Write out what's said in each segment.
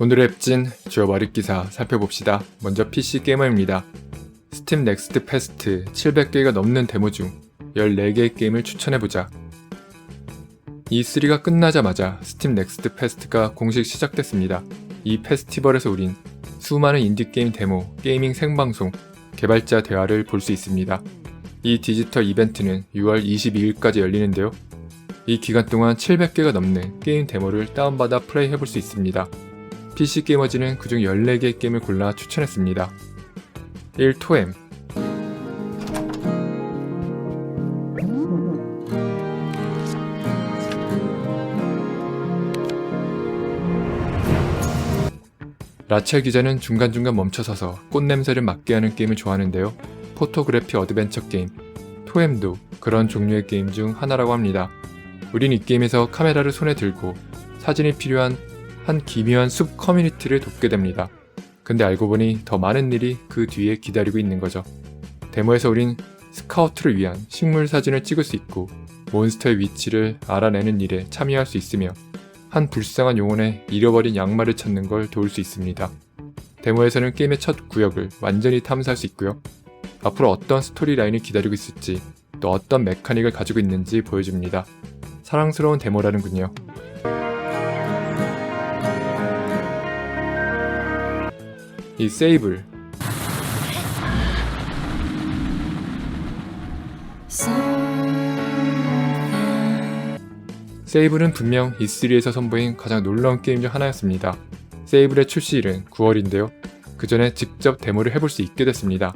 오늘의 앱진 주요 머릿 기사 살펴봅시다. 먼저 PC 게이머입니다. 스팀 넥스트 페스트 700개가 넘는 데모 중 14개의 게임을 추천해보자. E3가 끝나자마자 스팀 넥스트 페스트가 공식 시작됐습니다. 이 페스티벌에서 우린 수많은 인디게임 데모, 게이밍 생방송, 개발자 대화를 볼 수 있습니다. 이 디지털 이벤트는 6월 22일까지 열리는데요. 이 기간 동안 700개가 넘는 게임 데모를 다운받아 플레이해볼 수 있습니다. PC 게이머즈는 그중 14개의 게임을 골라 추천했습니다. 1. 토엠 라첼 기자는 중간중간 멈춰서서 꽃냄새를 맡게 하는 게임을 좋아하는데요. 포토그래피 어드벤처 게임, 토엠도 그런 종류의 게임 중 하나라고 합니다. 우린 이 게임에서 카메라를 손에 들고 사진이 필요한 한 기묘한 숲 커뮤니티를 돕게 됩니다. 근데 알고 보니 더 많은 일이 그 뒤에 기다리고 있는 거죠. 데모에서 우린 스카우트를 위한 식물 사진을 찍을 수 있고 몬스터의 위치를 알아내는 일에 참여할 수 있으며 한 불쌍한 영혼의 잃어버린 양말을 찾는 걸 도울 수 있습니다. 데모에서는 게임의 첫 구역을 완전히 탐사할 수 있고요. 앞으로 어떤 스토리 라인이 기다리고 있을지 또 어떤 메카닉을 가지고 있는지 보여줍니다. 사랑스러운 데모라는군요. 이 세이블 세이블은 분명 E3에서 선보인 가장 놀라운 게임 중 하나였습니다. 세이블의 출시일은 9월인데요. 그 전에 직접 데모를 해볼 수 있게 됐습니다.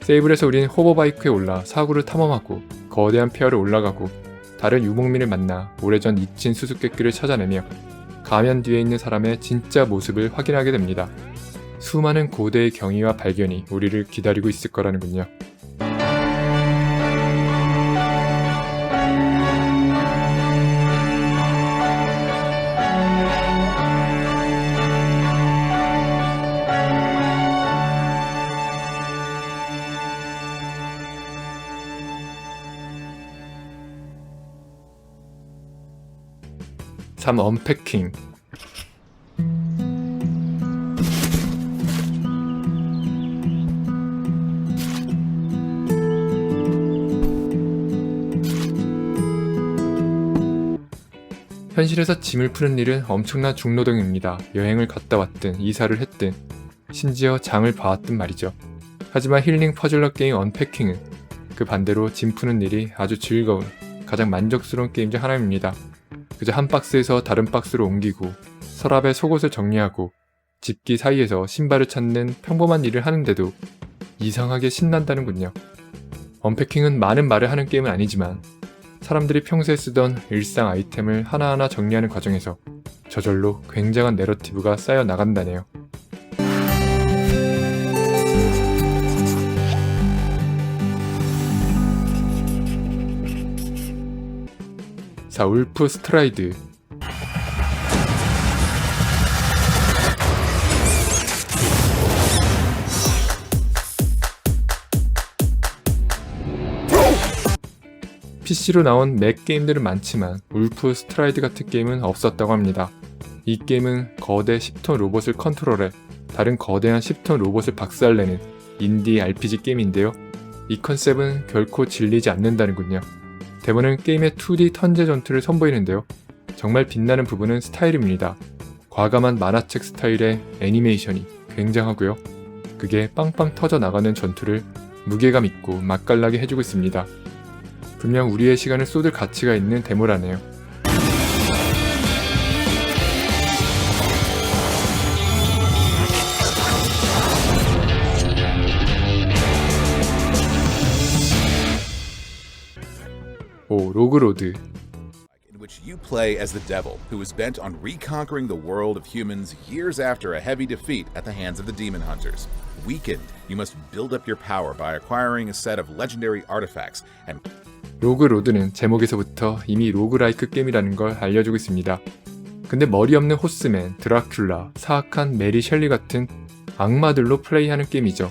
세이블에서 우린 호버바이크에 올라 사구를 탐험하고 거대한 폐허를 올라가고 다른 유목민을 만나 오래전 잊힌 수수께끼를 찾아내며 가면 뒤에 있는 사람의 진짜 모습을 확인하게 됩니다. 수많은 고대의 경위와 발견이 우리를 기다리고 있을 거라는군요. 삼 언패킹 현실에서 짐을 푸는 일은 엄청난 중노동입니다. 여행을 갔다 왔든 이사를 했든 심지어 장을 봐왔든 말이죠. 하지만 힐링 퍼즐러 게임 언패킹은 그 반대로 짐 푸는 일이 아주 즐거운 가장 만족스러운 게임 중 하나입니다. 그저 한 박스에서 다른 박스로 옮기고 서랍에 속옷을 정리하고 집기 사이에서 신발을 찾는 평범한 일을 하는데도 이상하게 신난다는군요. 언패킹은 많은 말을 하는 게임은 아니지만 사람들이 평소에 쓰던 일상 아이템을 하나하나 정리하는 과정에서 저절로 굉장한 내러티브가 쌓여 나간다네요. 자, 울프 스트라이드. PC로 나온 맥 게임들은 많지만 울프 스트라이드 같은 게임은 없었다고 합니다. 이 게임은 거대 10톤 로봇을 컨트롤해 다른 거대한 10톤 로봇을 박살내는 인디 RPG 게임인데요. 이 컨셉은 결코 질리지 않는다는군요. 데모는 게임의 2D 턴제 전투를 선보이는데요. 정말 빛나는 부분은 스타일입니다. 과감한 만화책 스타일의 애니메이션이 굉장하고요. 그게 빵빵 터져 나가는 전투를 무게감 있고 맛깔나게 해주고 있습니다. 분명 우리의 시간을 쏟을 가치가 있는 데모라네요. 오, 로그로드. which you play as the devil, who is bent on reconquering the world of humans years after a heavy defeat at the hands of the demon hunters. Weakened, you must build up your power by acquiring a set of legendary artifacts and 로그로드는 제목에서부터 이미 로그라이크 게임이라는 걸 알려주고 있습니다. 근데 머리 없는 호스맨, 드라큘라, 사악한 메리 셸리 같은 악마들로 플레이하는 게임이죠.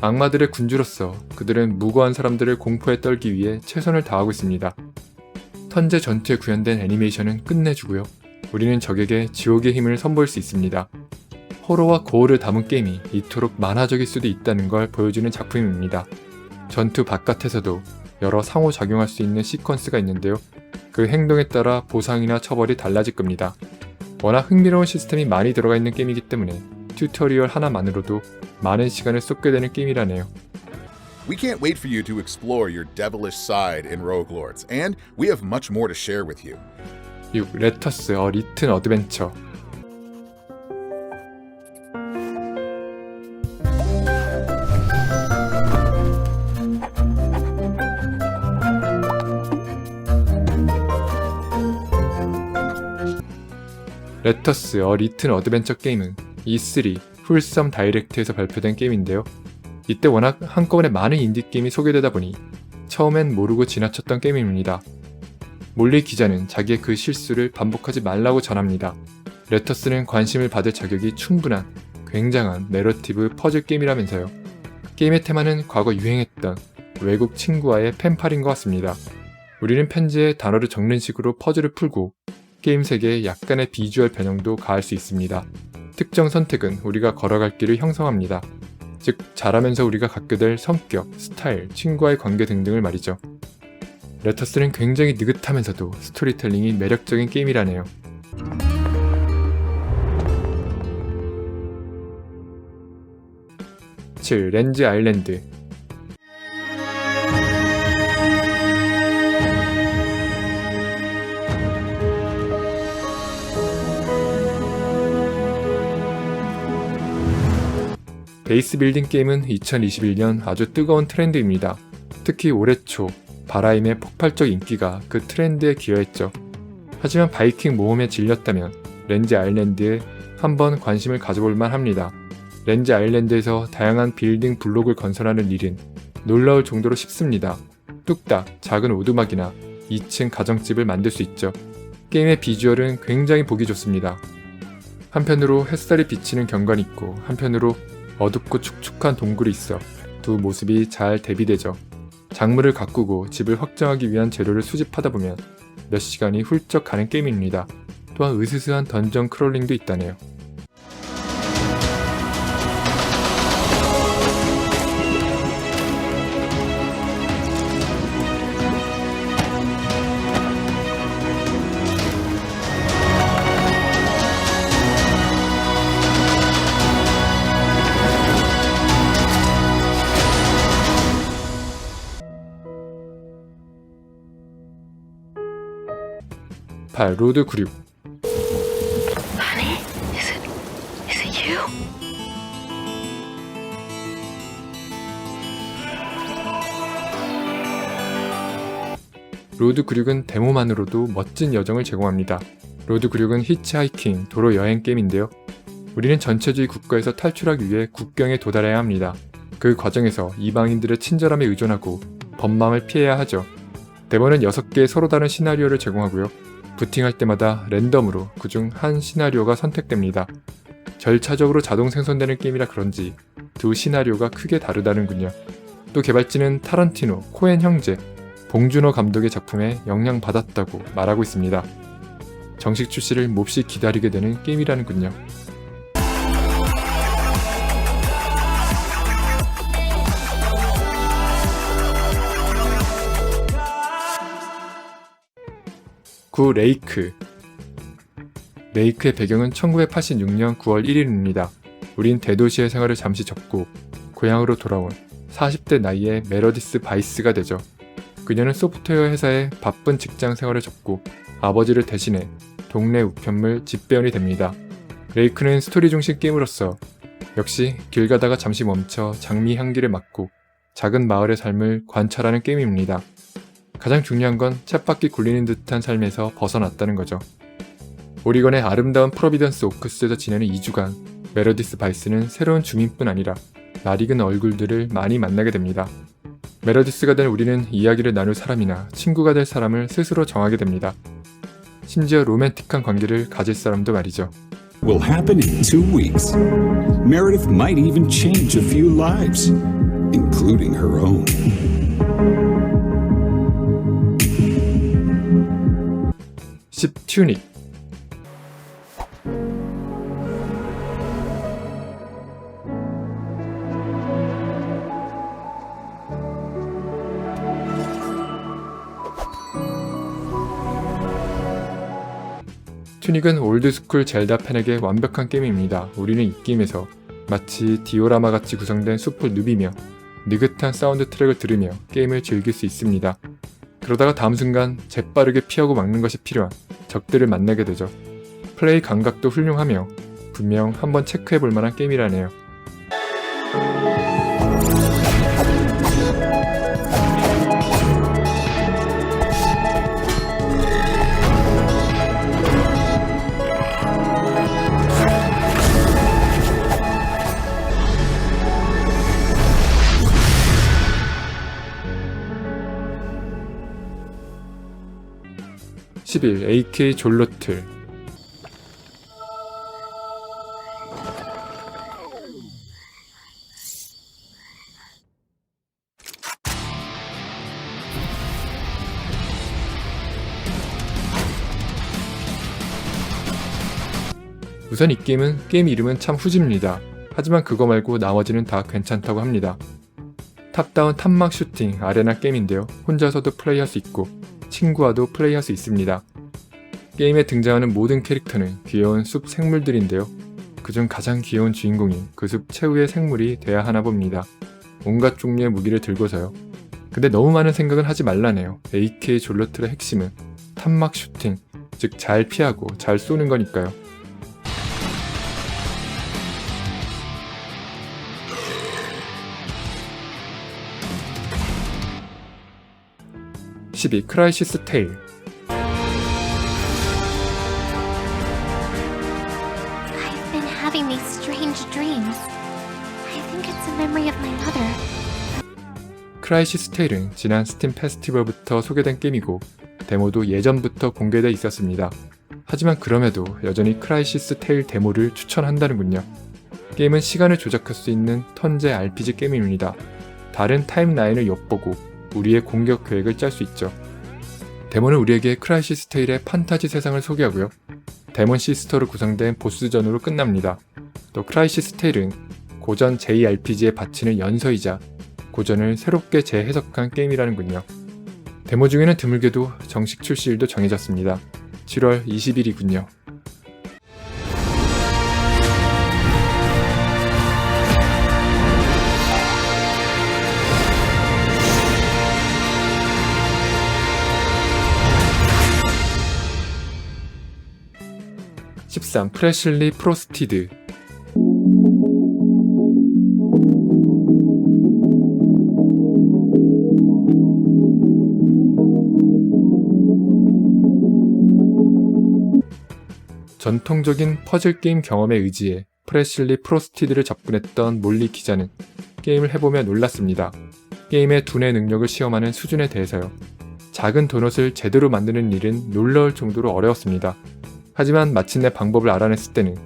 악마들의 군주로서 그들은 무고한 사람들을 공포에 떨기 위해 최선을 다하고 있습니다. 턴제 전투에 구현된 애니메이션은 끝내주고요. 우리는 적에게 지옥의 힘을 선보일 수 있습니다. 호러와 고어를 담은 게임이 이토록 만화적일 수도 있다는 걸 보여주는 작품입니다. 전투 바깥에서도 여러 상호작용할 수 있는 시퀀스가 있는데요. 그 행동에 따라 보상이나 처벌이 달라질 겁니다. 워낙 흥미로운 시스템이 많이 들어가 있는 게임이기 때문에 튜토리얼 하나만으로도 많은 시간을 쏟게 되는 게임이라네요. We can't wait for you to explore your devilish side in Rogue Lords, and we have much more to share with you. 6. 레터스 어 리튼 어드벤처 레터스 어 리튼 어드벤처 게임은 E3 풀썸 다이렉트에서 발표된 게임인데요. 이때 워낙 한꺼번에 많은 인디 게임이 소개되다 보니 처음엔 모르고 지나쳤던 게임입니다. 몰리 기자는 자기의 그 실수를 반복하지 말라고 전합니다. 레터스는 관심을 받을 자격이 충분한 굉장한 내러티브 퍼즐 게임이라면서요. 게임의 테마는 과거 유행했던 외국 친구와의 펜팔인 것 같습니다. 우리는 편지에 단어를 적는 식으로 퍼즐을 풀고 게임 세계에 약간의 비주얼 변형도 가할 수 있습니다. 특정 선택은 우리가 걸어갈 길을 형성합니다. 즉, 잘하면서 우리가 갖게 될 성격, 스타일, 친구와의 관계 등등을 말이죠. 레터스는 굉장히 느긋하면서도 스토리텔링이 매력적인 게임이라네요. (7) 렌즈 아일랜드 베이스 빌딩 게임은 2021년 아주 뜨거운 트렌드입니다. 특히 올해 초 바라임의 폭발적 인기가 그 트렌드에 기여했죠. 하지만 바이킹 모험에 질렸다면 렌즈 아일랜드에 한번 관심을 가져볼 만합니다. 렌즈 아일랜드에서 다양한 빌딩 블록을 건설하는 일은 놀라울 정도로 쉽습니다. 뚝딱 작은 오두막이나 2층 가정집을 만들 수 있죠. 게임의 비주얼은 굉장히 보기 좋습니다. 한편으로 햇살이 비치는 경관이 있고 한편으로 어둡고 축축한 동굴이 있어 두 모습이 잘 대비되죠. 작물을 가꾸고 집을 확장하기 위한 재료를 수집하다 보면 몇 시간이 훌쩍 가는 게임입니다. 또한 으스스한 던전 크롤링도 있다네요. 팔 로드 96 Honey, is it is it you? 로드 96은 데모만으로도 멋진 여정을 제공합니다. 로드 96은 히치하이킹, 도로 여행 게임인데요. 우리는 전체주의 국가에서 탈출하기 위해 국경에 도달해야 합니다. 그 과정에서 이방인들의 친절함에 의존하고 법망을 피해야 하죠. 데모는 6개의 서로 다른 시나리오를 제공하고요. 부팅할 때마다 랜덤으로 그중 한 시나리오가 선택됩니다. 절차적으로 자동 생성되는 게임이라 그런지 두 시나리오가 크게 다르다는군요. 또 개발진은 타란티노, 코엔 형제, 봉준호 감독의 작품에 영향받았다고 말하고 있습니다. 정식 출시를 몹시 기다리게 되는 게임이라는군요. 구 레이크 레이크의 배경은 1986년 9월 1일입니다. 우린 대도시의 생활을 잠시 접고 고향으로 돌아온 40대 나이의 메러디스 바이스가 되죠. 그녀는 소프트웨어 회사의 바쁜 직장 생활을 접고 아버지를 대신해 동네 우편물 집배원이 됩니다. 레이크는 스토리 중심 게임으로서 역시 길 가다가 잠시 멈춰 장미 향기를 맡고 작은 마을의 삶을 관찰하는 게임입니다. 가장 중요한 건 쳇바퀴 굴리는 듯한 삶에서 벗어났다는 거죠. 오리건의 아름다운 프로비던스 오크스에서 지내는 2주간 메러디스 바이스는 새로운 주민뿐 아니라 낯익은 얼굴들을 많이 만나게 됩니다. 메러디스가 된 우리는 이야기를 나눌 사람이나 친구가 될 사람을 스스로 정하게 됩니다. 심지어 로맨틱한 관계를 가질 사람도 말이죠. will happen in two weeks. Meredith might even change a few lives, including her own. 집 튜닉 튜닉은 올드스쿨 젤다 팬에게 완벽한 게임입니다. 우리는 이 게임에서 마치 디오라마같이 구성된 숲을 누비며 느긋한 사운드 트랙을 들으며 게임을 즐길 수 있습니다. 그러다가 다음 순간 재빠르게 피하고 막는 것이 필요한 적들을 만나게 되죠. 플레이 감각도 훌륭하며 분명 한번 체크해 볼 만한 게임이라네요. (11) AK 졸로틀 우선 이 게임은 게임 이름은 참 후집니다. 하지만 그거 말고 나머지는 다 괜찮다고 합니다. 탑다운 탑막 슈팅 아레나 게임인데요. 혼자서도 플레이할 수 있고 친구와도 플레이할 수 있습니다. 게임에 등장하는 모든 캐릭터는 귀여운 숲 생물들인데요. 그중 가장 귀여운 주인공이 그 숲 최후의 생물이 돼야 하나 봅니다. 온갖 종류의 무기를 들고서요. 근데 너무 많은 생각은 하지 말라네요. AK 졸로틀의 핵심은 탑막 슈팅, 즉 잘 피하고 잘 쏘는 거니까요. 12. 크라이시스 테일 I've been having these strange dreams. I think it's a memory of my mother. 크라이시스 테일은 지난 스팀 페스티벌부터 소개된 게임이고 데모도 예전부터 공개돼 있었습니다. 하지만 그럼에도 여전히 크라이시스 테일 데모를 추천한다는군요. 게임은 시간을 조작할 수 있는 턴제 RPG 게임입니다. 다른 타임라인을 엿보고 우리의 공격 계획을 짤 수 있죠. 데모는 우리에게 크라이시스 테일의 판타지 세상을 소개하고요. 데몬 시스터로 구성된 보스전으로 끝납니다. 또 크라이시스 테일은 고전 JRPG에 바치는 연서이자 고전을 새롭게 재해석한 게임이라는군요. 데모 중에는 드물게도 정식 출시일도 정해졌습니다. 7월 20일이군요. (13) 프레실리 프로스티드 전통적인 퍼즐 게임 경험에 의지해 프레실리 프로스티드를 접근했던 몰리 기자는 게임을 해보며 놀랐습니다. 게임의 두뇌 능력을 시험하는 수준에 대해서요. 작은 도넛을 제대로 만드는 일은 놀라울 정도로 어려웠습니다. 하지만 마침내 방법을 알아냈을 때는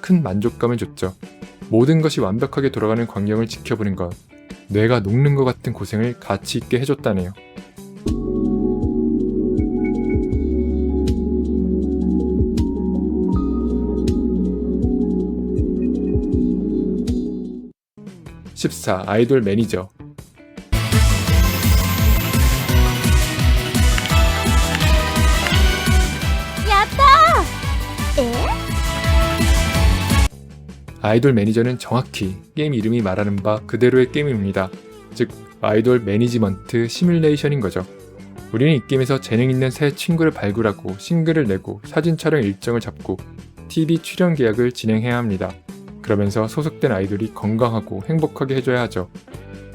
큰 만족감을 줬죠. 모든 것이 완벽하게 돌아가는 광경을 지켜보는 것, 뇌가 녹는 것 같은 고생을 가치 있게 해줬다네요. (14) 아이돌 매니저 아이돌 매니저는 정확히 게임 이름이 말하는 바 그대로의 게임입니다. 즉, 아이돌 매니지먼트 시뮬레이션인 거죠. 우리는 이 게임에서 재능 있는 새 친구를 발굴하고 싱글을 내고 사진 촬영 일정을 잡고 TV 출연 계약을 진행해야 합니다. 그러면서 소속된 아이돌이 건강하고 행복하게 해줘야 하죠.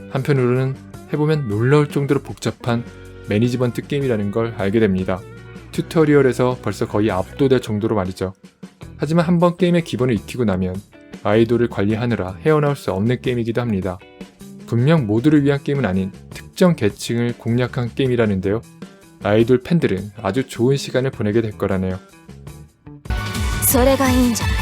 한편으로는 해보면 놀라울 정도로 복잡한 매니지먼트 게임이라는 걸 알게 됩니다. 튜토리얼에서 벌써 거의 압도될 정도로 말이죠. 하지만 한번 게임의 기본을 익히고 나면 아이돌을 관리하느라 헤어나올 수 없는 게임이기도 합니다. 분명 모두를 위한 게임은 아닌 특정 계층을 공략한 게임이라는데요. 아이돌 팬들은 아주 좋은 시간을 보내게 될 거라네요. それがいいんじゃない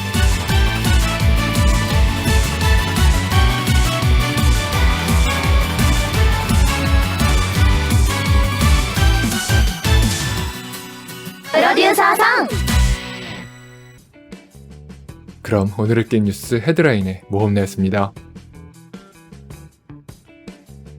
プロデューサーさん 그럼 오늘의 게임 뉴스 헤드라인의 모험내였습니다.